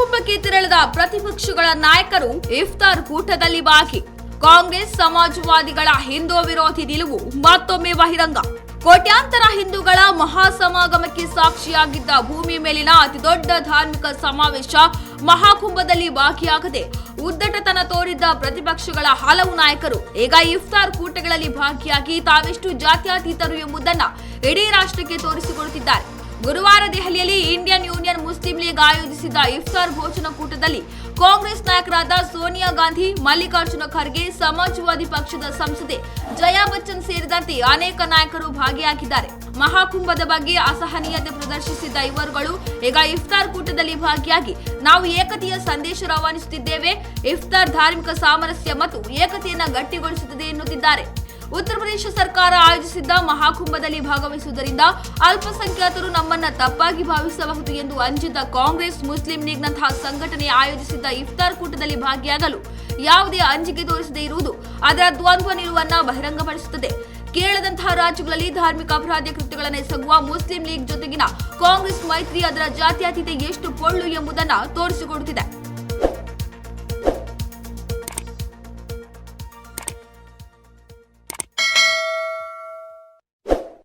ಮಹಾಕುಂಭಕ್ಕೆ ತೆರಳಿದ ಪ್ರತಿಪಕ್ಷಗಳ ನಾಯಕರು ಇಫ್ತಾರ್ ಕೂಟದಲ್ಲಿ ಭಾಗಿ. ಕಾಂಗ್ರೆಸ್ ಸಮಾಜವಾದಿಗಳ ಹಿಂದೂ ವಿರೋಧಿ ನಿಲುವು ಮತ್ತೊಮ್ಮೆ ಬಹಿರಂಗ. ಕೋಟ್ಯಾಂತರ ಹಿಂದೂಗಳ ಮಹಾಸಮಾಗಮಕ್ಕೆ ಸಾಕ್ಷಿಯಾಗಿದ್ದ ಭೂಮಿ ಮೇಲಿನ ಅತಿದೊಡ್ಡ ಧಾರ್ಮಿಕ ಸಮಾವೇಶ ಮಹಾಕುಂಭದಲ್ಲಿ ಭಾಗಿಯಾಗದೆ ಉದ್ದಟತನ ತೋರಿದ್ದ ಪ್ರತಿಪಕ್ಷಗಳ ಹಲವು ನಾಯಕರು ಈಗ ಇಫ್ತಾರ್ ಕೂಟಗಳಲ್ಲಿ ಭಾಗಿಯಾಗಿ ತಾವೆಷ್ಟು ಜಾತ್ಯಾತೀತರು ಎಂಬುದನ್ನು ಇಡೀ ರಾಷ್ಟ್ರಕ್ಕೆ ತೋರಿಸಿಕೊಡುತ್ತಿದ್ದಾರೆ. ಗುರುವಾರ ದೆಹಲಿಯಲ್ಲಿ ಇಂಡಿಯನ್ ಮುಸ್ಲಿಂ ಲೀಗ್ ಆಯೋಜಿಸಿದ್ದ ಇಫ್ತಾರ್ ಭೋಜನ ಕೂಟದಲ್ಲಿ ಕಾಂಗ್ರೆಸ್ ನಾಯಕರಾದ ಸೋನಿಯಾ ಗಾಂಧಿ, ಮಲ್ಲಿಕಾರ್ಜುನ ಖರ್ಗೆ, ಸಮಾಜವಾದಿ ಪಕ್ಷದ ಸಂಸದೆ ಜಯಾ ಬಚ್ಚನ್ ಸೇರಿದಂತೆ ಅನೇಕ ನಾಯಕರು ಭಾಗಿಯಾಗಿದ್ದಾರೆ. ಮಹಾಕುಂಭದ ಬಗ್ಗೆ ಅಸಹನೀಯತೆ ಪ್ರದರ್ಶಿಸಿದ್ದ ಇವರುಗಳು ಈಗ ಇಫ್ತಾರ್ ಕೂಟದಲ್ಲಿ ಭಾಗಿಯಾಗಿ ನಾವು ಏಕತೆಯ ಸಂದೇಶ ರವಾನಿಸುತ್ತಿದ್ದೇವೆ. ಇಫ್ತಾರ್ ಧಾರ್ಮಿಕ ಸಾಮರಸ್ಯ ಮತ್ತು ಏಕತೆಯನ್ನು ಗಟ್ಟಿಗೊಳಿಸುತ್ತದೆ ಎನ್ನುತ್ತಿದ್ದಾರೆ. ಉತ್ತರ ಪ್ರದೇಶ ಸರ್ಕಾರ ಆಯೋಜಿಸಿದ್ದ ಮಹಾಕುಂಭದಲ್ಲಿ ಭಾಗವಹಿಸುವುದರಿಂದ ಅಲ್ಪಸಂಖ್ಯಾತರು ನಮ್ಮನ್ನ ತಪ್ಪಾಗಿ ಭಾವಿಸಬಹುದು ಎಂದು ಅಂಜಿದ್ದ ಕಾಂಗ್ರೆಸ್, ಮುಸ್ಲಿಂ ಲೀಗ್ನಂತಹ ಸಂಘಟನೆ ಆಯೋಜಿಸಿದ್ದ ಇಫ್ತಾರ್ ಕೂಟದಲ್ಲಿ ಭಾಗಿಯಾಗಲು ಯಾವುದೇ ಅಂಜಿಕೆ ತೋರಿಸದೇ ಇರುವುದು ಅದರ ದ್ವಂದ್ವ ನಿಲುವನ್ನ ಬಹಿರಂಗಪಡಿಸುತ್ತದೆ. ಕೇರಳದಂತಹ ರಾಜ್ಯಗಳಲ್ಲಿ ಧಾರ್ಮಿಕ ಅಪರಾಧ ಕೃತ್ಯಗಳನ್ನು ಎಸಗುವ ಮುಸ್ಲಿಂ ಲೀಗ್ ಜೊತೆಗಿನ ಕಾಂಗ್ರೆಸ್ ಮೈತ್ರಿ ಅದರ ಜಾತ್ಯತೀತೆ ಎಷ್ಟು ಪೊಳ್ಳು ಎಂಬುದನ್ನು ತೋರಿಸಿಕೊಡುತ್ತಿದೆ.